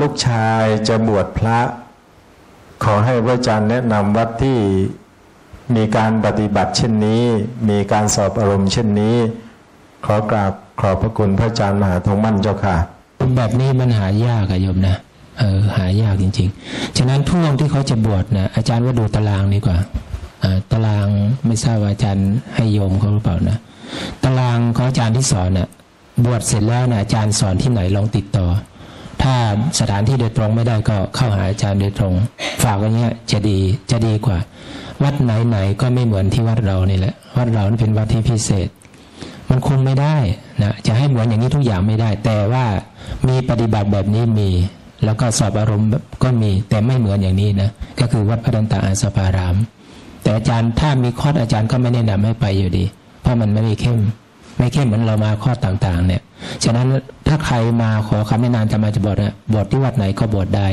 ลูกชายจะบวชพระ ขอให้พระอาจารย์แนะนำวัดที่มีการปฏิบัติเช่นนี้ มีการสอบอารมณ์เช่นนี้ ขอกราบขอบพระคุณพระอาจารย์มหาทองมั่นเจ้าค่ะแบบนี้มันหายากอะโยมนะเออหายากจริง ๆ ฉะนั้นพวกที่เขาจะบวชนะอาจารย์ว่าดูตารางดีกว่าตารางไม่ทราบว่าอาจารย์ให้โยมเขาหรือเปล่านะ ตารางของอาจารย์ที่สอนน่ะบวชเสร็จแล้วนะอาจารย์สอนที่ไหนลองติดต่อ ถ้าสถานที่โดยตรงไม่ได้ก็เข้าหาอาจารย์โดยตรง ฝากไว้เนี้ยจะดีจะดีกว่า วัดไหนๆก็ไม่เหมือนที่วัดเรานี่แหละ วัดเรานี่เป็นวัดที่พิเศษ มันคงไม่ได้นะจะให้เหมือนอย่างนี้ทุกอย่างไม่ได้ แต่ว่ามีปฏิบัติแบบนี้มี แล้วก็สอบอารมณ์ก็มีแต่ไม่เหมือนอย่างนี้นะก็คือวัดพระดันตาอาสปาราม แต่อาจารย์ถ้ามีข้ออาจารย์ก็ไม่แนะนำให้ไปอยู่ดี เพราะมันไม่ได้เข้ม ไม่เข้มเหมือนเรามาข้อต่างๆ เนี่ย ฉะนั้นถ้าใครมาขอคำแนะนำจะมาจะบวชนะบวชที่วัดไหนก็บวชได้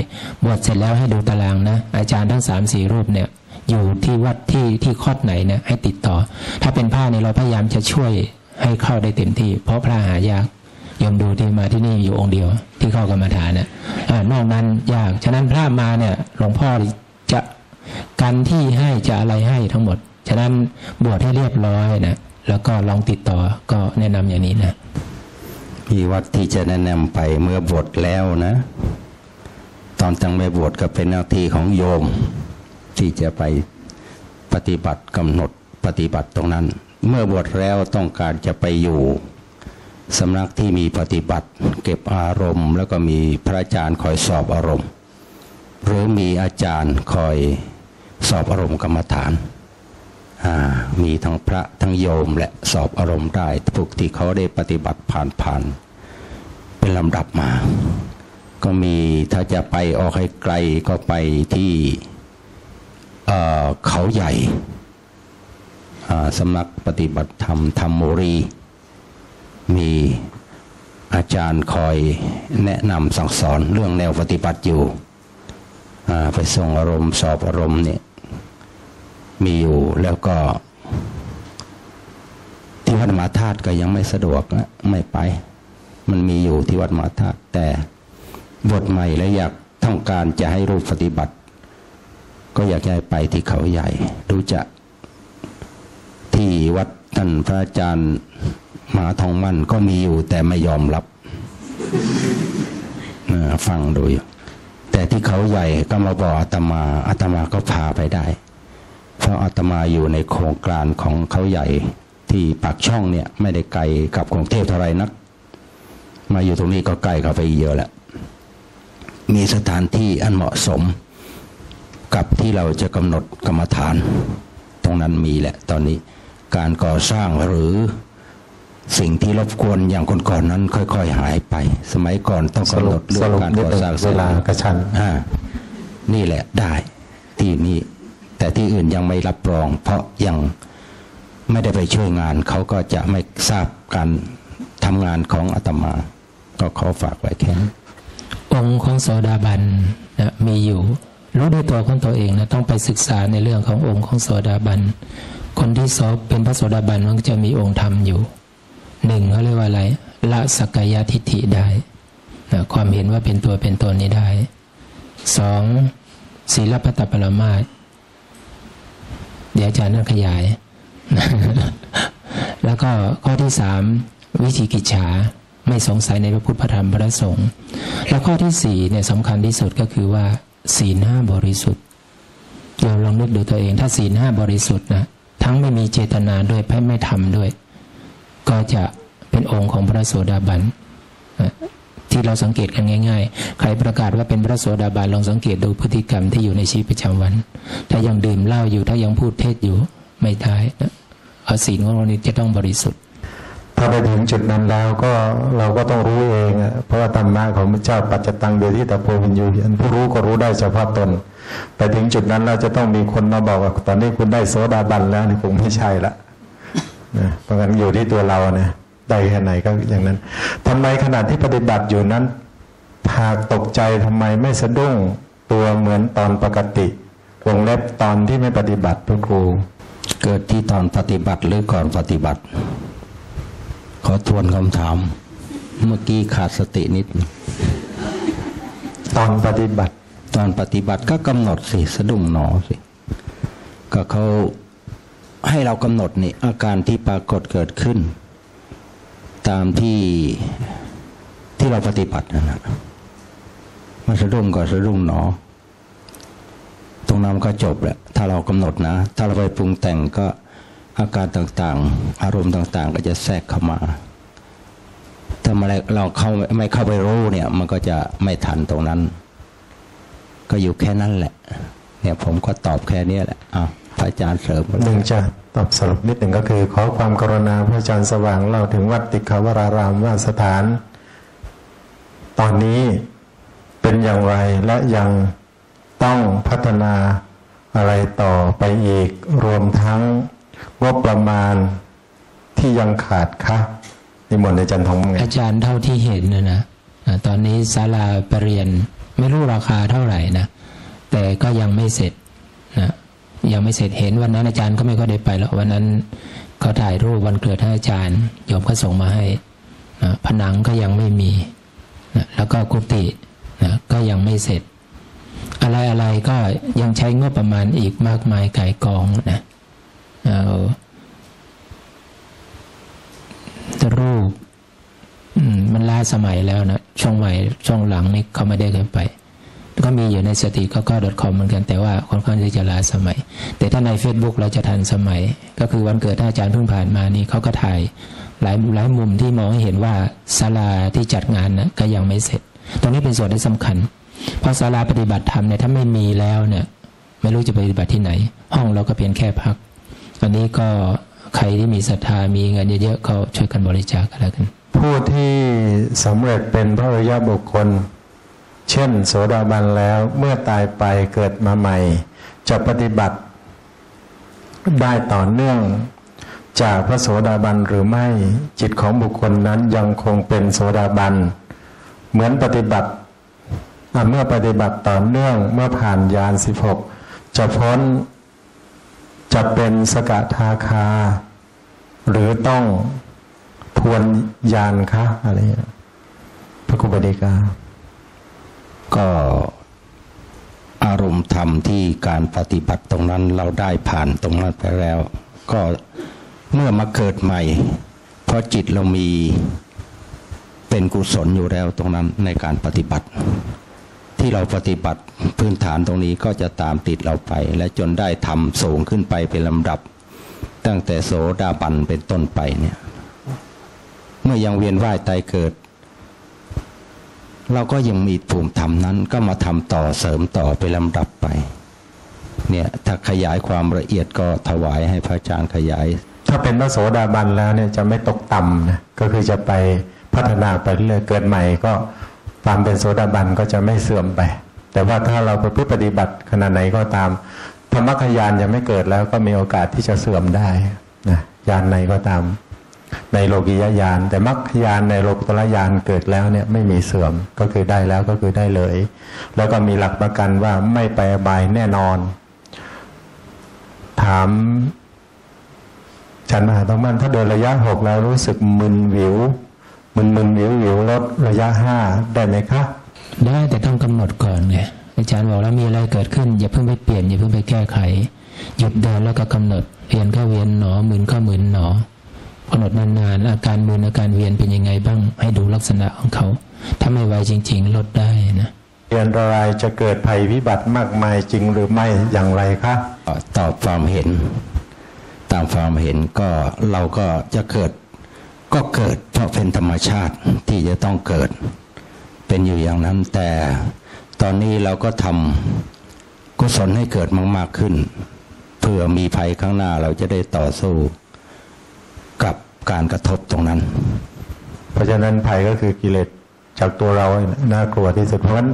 บวชเสร็จแล้วให้ดูตารางนะ อาจารย์ทั้งสามสี่รูปเนี่ย อยู่ที่วัดที่ที่คอดไหนเนี่ยให้ติดต่อ ถ้าเป็นผ้าเนี่ยเราพยายามจะช่วยให้เข้าได้เต็มที่ เพราะพระหายากยมดูที่มาที่นี่อยู่องค์เดียว ที่เข้ากรรมฐานเนี่ยอ่านอกนั้นยาก ฉะนั้นพระมาเนี่ยหลวงพ่อจะกันที่ให้จะอะไรให้ทั้งหมด ฉะนั้นบวชให้เรียบร้อยนะ แล้วก็ลองติดต่อก็แนะนำอย่างนี้นะมีวัดที่จะแนะนำไปเมื่อบวชแล้วนะ ตอนจังไม่บวชก็เป็นหน้าที่ของโยม ที่จะไปปฏิบัติกำหนดปฏิบัติตรงนั้น เมื่อบวชแล้วต้องการจะไปอยู่สำนักที่มีปฏิบัติ เก็บอารมณ์ แล้วก็มีพระอาจารย์คอยสอบอารมณ์ หรือมีอาจารย์คอยสอบอารมณ์กรรมฐาน มีทั้งพระทั้งโยมและสอบอารมณ์ได้พวกที่เขาได้ปฏิบัติผ่านผ่านๆเป็นลำดับมา ก็มีถ้าจะไปออกให้ไกลก็ไปที่เเขาใหญ่สำนักปฏิบัติธรรมธรรมโมรี มีอาจารย์คอยแนะนำสั่งสอนเรื่องแนวปฏิบัติอยู่ไปส่งอารมณ์สอบอารมณ์เนี่ยมีอยู่แล้วก็ วัดมหาธาตุก็ยังไม่สะดวกนะไม่ไป มันมีอยู่ที่วัดมหาธาตุแต่บทใหม่แล้วอยากต้องการจะให้รูปปฏิบัติ ก็อยากจะให้ไปที่เขาใหญ่ ดูจะที่วัดท่านพระอาจารย์มหาทองมั่นก็มีอยู่แต่ไม่ยอมรับฟังดูอยู่แต่ที่เขาใหญ่ก็มาบอกอาตมาอาตมาก็พาไปได้ เพราะอาตมาอยู่ในโครงการของเขาใหญ่ ที่ปากช่องเนี่ย ไม่ได้ไกลกับกรุงเทพเท่าไรนัก มาอยู่ตรงนี้ก็ใกล้เข้าไปเยอะแล้วมีสถานที่อันเหมาะสมกับที่เราจะกำหนดกรรมฐาน ตรงนั้นมีแหละตอนนี้การก่อสร้างหรือสิ่งที่รบกวนอย่างก่อนๆนั้น ค่อย ๆ หายไป สมัยก่อนต้องสกำหรุนปดเรื่สองรุปการนิดก่อหนึ่งสร้างเวลากระชันอ่านี่แหละได้ที่นี่แต่ที่อื่นยังไม่รับรอง เพราะยัง ไม่ได้ไปช่วยงาน เขาก็จะไม่ทราบการทำงานของอาตมา ก็ขอฝากไว้แค่นี้องค์ของโสดาบันนะมีอยู่ รู้ด้วยตัวของตัวเองนะต้องไปศึกษาในเรื่องขององค์ของโสดาบันคนที่สอบเป็นพระโสดาบันมันจะมีองค์ธรรมอยู่หนึ่งเขาเรียกว่าอะไรละสักกายทิฏฐิได้นะความเห็นว่าเป็นตัวเป็นตนนี้ได้สองศีลพัตตปรมาเดี๋ยวอาจารย์นั่นขยาย แล้วก็ข้อที่สามวิธีกิจฉาไม่สงสัยในพระพุทธพระธรรมพระสงฆ์แล้วข้อที่สี่เนี่ยสำคัญที่สุดก็คือว่าศีลห้าบริสุทธิ์เราลองนึกดูตัวเอง ถ้าศีลห้าบริสุทธิ์นะทั้งไม่มีเจตนาด้วยไม่ไม่ทำด้วย ก็จะเป็นองค์ของพระโสดาบันที่เราสังเกตกันง่าย ๆ ใครประกาศว่าเป็นพระโสดาบันลองสังเกตดูพฤติกรรมที่อยู่ในชีวิตประจำวัน ถ้ายังดื่มเหล้าอยู่ถ้ายังพูดเท็จอยู่ไม่ได้นะ ศีลของเรานี้จะต้องบริสุทธิ์ ถ้าไปถึงจุดนั้นแล้วก็เราก็ต้องรู้เองเพราะว่าธรรมะของพระเจ้าปัจจตังโดยที่ตะโพวินยูอันผู้รู้ก็รู้ได้เฉพาะตน ไปถึงจุดนั้นเราจะต้องมีคนมาบอกว่าตอนนี้คุณได้โสดาบันแล้วนี่คงไม่ใช่ละนะเพราะงั้นอยู่ที่ตัวเรานะได้แค่ไหนก็อย่างนั้นทำไมขณะที่ปฏิบัติอยู่นั้นหากตกใจทำไมไม่สะดุ้งตัวเหมือนตอนปกติวงเล็บตอนที่ไม่ปฏิบัติพระครู เกิดที่ตอนปฏิบัติหรือก่อนปฏิบัติ ขอทวนคำถาม เมื่อกี้ขาดสตินิดหนึ่งตอนปฏิบัติ ตอนปฏิบัติก็กำหนดสิสะดุ้งหนอสิ ก็เขาให้เรากำหนดนี่อาการที่ปรากฏเกิดขึ้น ตามที่ที่เราปฏิบัตินั่นนะมันสะดุ้งก็สะดุ้งหนอ ตรงนั้นก็จบแหละถ้าเรากำหนดนะ ถ้าเราไปปรุงแต่งก็อาการต่างๆ อารมณ์ต่างๆ ก็จะแทรกเข้ามา ถ้าเราเราเข้าไม่เข้าไปรู้เนี่ย มันก็จะไม่ทันตรงนั้น ก็อยู่แค่นั้นแหละ เนี่ยผมก็ตอบแค่นี้แหละอ้าวพระอาจารย์เสริมหนึ่งจ้ะตอบสรุปนิดหนึ่งก็คือ ขอความกรุณาพระอาจารย์สว่างเล่าถึงวัดติขาวรารามว่าสถาน ตอนนี้เป็นอย่างไรและยัง ต้องพัฒนาอะไรต่อไปอีก รวมทั้งงบประมาณที่ยังขาดคะนิมนต์อาจารย์ทองไงอาจารย์เท่าที่เห็นนะนะตอนนี้ศาลาปรเรียนไม่รู้ราคาเท่าไหร่นะแต่ก็ยังไม่เสร็จนะยังไม่เสร็จเห็นวันนั้นอาจารย์ก็ไม่ค่อยได้ไปแล้ววันนั้นเขาถ่ายรูปวันเกิดให้อาจารย์โยมก็ส่งมาให้นะผนังก็ยังไม่มีนะแล้วก็กุฏินะก็ยังไม่เสร็จ อะไรอะไรก็ยังใช้งบประมาณอีกมากมายไก่ายกองนะเอารูปมันล้าสมัยแล้วนะช่วงใหม่ช่วงหลังนี่เขาไม่ได้กันไป ก็มีอยู่ในสติก็ก็ .com เหมือนกันแต่ว่าค่อนข้างที่จะล้าสมัย แต่ถ้าใน Facebook เราจะทันสมัย ก็คือวันเกิดท่านอาจารย์เพิ่งผ่านมานี่เขาก็ถ่ายหลายหลายมุมที่มองให้เห็นว่าศาลาที่จัดงานนะก็ยังไม่เสร็จ ตรงนี้เป็นส่วนที่สำคัญ เพราะศาลาปฏิบัติธรรมเนี่ยถ้าไม่มีแล้วเนี่ยไม่รู้จะปฏิบัติที่ไหน ห้องเราก็เพียงแค่พักอันนี้ก็ใครที่มีศรัทธามีเงินเยอะๆก็ช่วยกันบริจาคกันแล้วกัน ผู้ที่สำเร็จเป็นพระอริยบุคคล เช่น โสดาบันแล้วเมื่อตายไปเกิดมาใหม่ จะปฏิบัติได้ต่อเนื่องจากพระโสดาบันหรือไม่จิตของบุคคลนั้นยังคงเป็นโสดาบัน เหมือนปฏิบัติ เมื่อปฏิบัติต่อเนื่องเมื่อผ่านยานสิบหกจะพ้นจะเป็นสกทาคา หรือต้องทวนยานคะอะไรอย่างเงี้ยพระครูบดีกา ก็อารมณ์ธรรมที่การปฏิบัติตรงนั้นเราได้ผ่านตรงนั้นไปแล้ว ก็เมื่อมาเกิดใหม่ เพราะจิตเรามีเป็นกุศลอยู่แล้วตรงนั้นในการปฏิบัติ ที่เราปฏิบัติพื้นฐานตรงนี้ก็จะตามติดเราไป และจนได้ทำสูงขึ้นไปเป็นลำดับ ตั้งแต่โสดาบันเป็นต้นไปเนี่ยเมื่อยังเวียนว่ายตายเกิด เราก็ยังมีภูมิธรรมนั้น ก็มาทำต่อเสริมต่อไปลำดับไปเนี่ยถ้าขยายความละเอียดก็ถวายให้พระอาจารย์ขยาย ถ้าเป็นพระโสดาบันแล้วเนี่ยจะไม่ตกต่ำนะก็คือจะไปพัฒนาไปเรื่อยเกิดใหม่ก็ ความเป็นโสดาบันก็จะไม่เสื่อมไป แต่ว่าถ้าเราไปปฏิบัติขนาดไหนก็ตาม ธรรมคยานยังไม่เกิดแล้วก็มีโอกาสที่จะเสื่อมได้นะยานไหนก็ตาม ในโลกิยญาณแต่มรรคยานในโลกุตระยานเกิดแล้วเนี่ยไม่มีเสื่อมก็คือได้แล้วก็คือได้เลย แล้วก็มีหลักประกันว่าไม่ไปอบายแน่นอน ถามฉันมหาต้องมั่นถ้าเดินระยะหกแล้วรู้สึกมึนวิว มึนมึนวิววิวลดระยะห้าได้ไหมคะ ได้แต่ต้องกำหนดก่อนไงอาจารย์บอกแล้วมีอะไรเกิดขึ้น อย่าเพิ่งไปเปลี่ยนอย่าเพิ่งไปแก้ไข หยุดเดินแล้วก็กำหนดเวียนก็เวียนหนอหมุนก็หมุนหนอกำหนดนานๆอาการมึนอาการเวียนเป็นยังไงบ้าง ให้ดูลักษณะของเขา ถ้าไม่ไหวจริง ๆ ลดได้นะเรียนรายจะเกิดภัยพิบัติมากมายจริงหรือไม่อย่างไรคะตอบความเห็น ตามความเห็นก็เราก็จะเกิด ก็เกิดเพราะเป็นธรรมชาติที่จะต้องเกิด เป็นอยู่อย่างนั้นแต่ตอนนี้เราก็ทำกุศลให้เกิดมาก ๆขึ้น เพื่อมีภัยข้างหน้าเราจะได้ต่อสู้กับการกระทบตรงนั้น เพราะฉะนั้นภัยก็คือกิเลสจากตัวเราน่ากลัวที่สุดเพราะฉะนั้น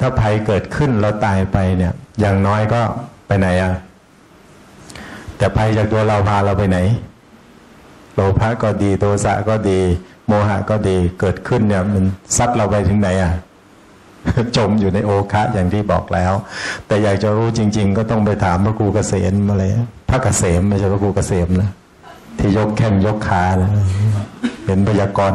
ถ้าภัยเกิดขึ้นเราตายไปเนี่ย อย่างน้อยก็ไปไหนอะแต่ภัยจากตัวเราพาเราไปไหน โลภะก็ดี โทสะก็ดี โมหะก็ดีเกิดขึ้นเนี่ย มันซัดเราไปถึงไหนอะจมอยู่ในโอคะอย่างที่บอกแล้ว แต่อยากจะรู้จริง ๆ ก็ต้องไปถามพระครูเกษมมาเลยพระเกษมไม่ใช่พระครูเกษมนะที่ยกแข้งยกขานะเห็นพยากรณ